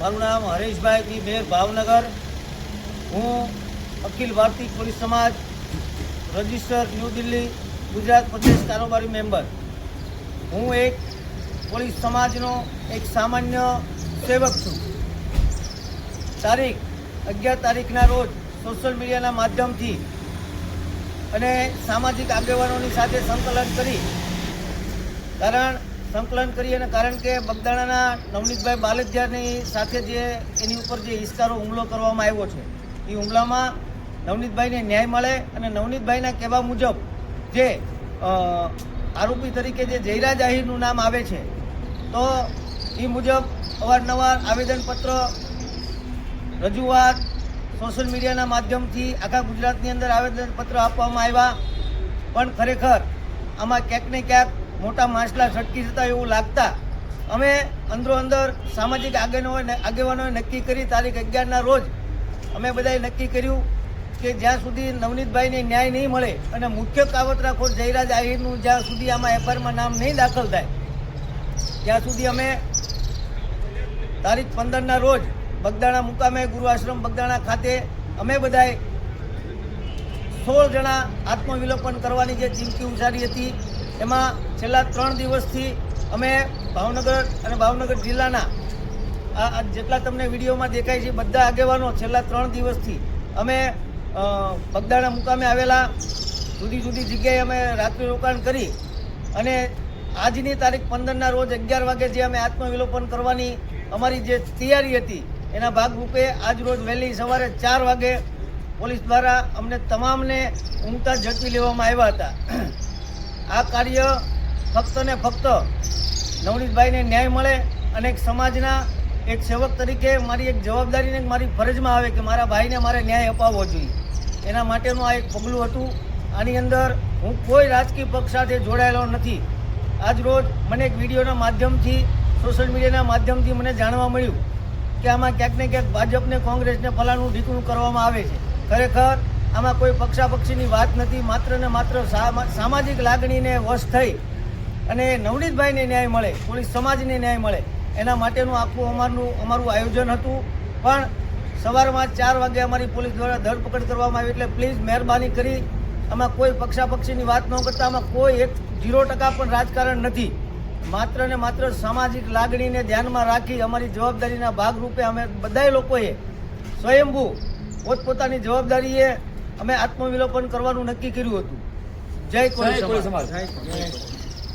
મારું નામ હરેશભાઈ પી મેર ભાવનગર. હું અખિલ ભારતીય પોલીસ સમાજ રજિસ્ટર ન્યૂ દિલ્હી, ગુજરાત પ્રદેશ કારોબારી મેમ્બર. હું એક પોલીસ સમાજનો એક સામાન્ય સેવક છું. તારીખ, અગિયાર તારીખના રોજ સોશિયલ મીડિયાના માધ્યમથી અને સામાજિક આગેવાનોની સાથે સંકલન કરી. કારણ સંકલન કરી અને કારણ કે બગદાણાના નવનીતભાઈ બાલદિયાની સાથે જે એની ઉપર જે હિસ્કારો હુમલો કરવામાં આવ્યો છે, એ હુમલામાં નવનીતભાઈને ન્યાય મળે અને નવનીતભાઈના કહેવા મુજબ જે આરોપી તરીકે જે જયરાજ આહિરનું નામ આવે છે, તો એ મુજબ અવારનવાર આવેદનપત્ર રજૂઆત સોશિયલ મીડિયાના માધ્યમથી આખા ગુજરાતની અંદર આવેદનપત્ર આપવામાં આવ્યા, પણ ખરેખર આમાં ક્યાંક ને ક્યાંક મોટા માછલા છટકી જતા એવું લાગતા. અમે અંદરો અંદર સામાજિક આગેવાનો આગેવાનોએ નક્કી કરી તારીખ અગિયારના રોજ અમે બધાએ નક્કી કર્યું કે જ્યાં સુધી નવનીતભાઈને ન્યાય નહીં મળે અને મુખ્ય કાવતરાખોર જયરાજ આહિરનું જ્યાં સુધી આમાં એફઆઈઆરમાં નામ નહીં દાખલ થાય, ત્યાં સુધી અમે તારીખ પંદરના રોજ બગદાણા મુકામે ગુરુ આશ્રમ બગદાણા ખાતે અમે બધાએ સોળ જણા આત્મવિલોપન કરવાની જે ચીમકી ઉછારી હતી એમાં છેલ્લા ત્રણ દિવસથી અમે ભાવનગર અને ભાવનગર જિલ્લાના આ જેટલા તમને વિડીયોમાં દેખાય છે, બધા આગેવાનો છેલ્લા ત્રણ દિવસથી અમે પગદાણા મુકામે આવેલા. જુદી જુદી જગ્યાએ અમે રાત્રિ રોકાણ કરી અને આજની તારીખ પંદરના રોજ અગિયાર વાગે જે અમે આત્મવિલોપન કરવાની અમારી જે તૈયારી હતી, એના ભાગરૂપે આજ રોજ વહેલી સવારે ચાર વાગે પોલીસ દ્વારા અમને તમામને ઊંઘતા ઝડપી લેવામાં આવ્યા હતા. આ કાર્ય ફક્ત ને ફક્ત નવનીતભાઈને ન્યાય મળે અને એક સમાજના એક સેવક તરીકે મારી એક જવાબદારીને મારી ફરજમાં આવે કે મારા ભાઈને મારે ન્યાય અપાવવો જોઈએ. એના માટેનું આ એક પગલું હતું. આની અંદર હું કોઈ રાજકીય પક્ષ સાથે જોડાયેલો નથી. આજ રોજ મને એક વિડીયોના માધ્યમથી, સોશિયલ મીડિયાના માધ્યમથી મને જાણવા મળ્યું કે આમાં ક્યાંક ને ક્યાંક ભાજપને કોંગ્રેસને ફલાણું ઢીકણું કરવામાં આવે છે. ખરેખર આમાં કોઈ પક્ષાપક્ષીની વાત નથી. માત્ર ને માત્ર સામા- સામાજિક લાગણીને વશ થઈ અને નવનીતભાઈને ન્યાય મળે, પોલીસ સમાજને ન્યાય મળે, એના માટેનું આખું અમારનું, અમારું આયોજન હતું. પણ સવારમાં ચાર વાગે અમારી પોલીસ દ્વારા ધરપકડ કરવામાં આવી એટલે પ્લીઝ મહેરબાની કરી. આમાં કોઈ પક્ષાપક્ષીની વાત ન કરતા, આમાં કોઈ એક ઝીરો ટકા પણ રાજકારણ નથી. માત્ર ને માત્ર સામાજિક લાગણીને ધ્યાનમાં રાખી અમારી જવાબદારીના ભાગરૂપે અમે બધાય લોકોએ સ્વયંભૂ પોતપોતાની જવાબદારીએ અમે આત્મવિલોપન કરવાનું નક્કી કર્યું હતું. જય કોળી સમાજ.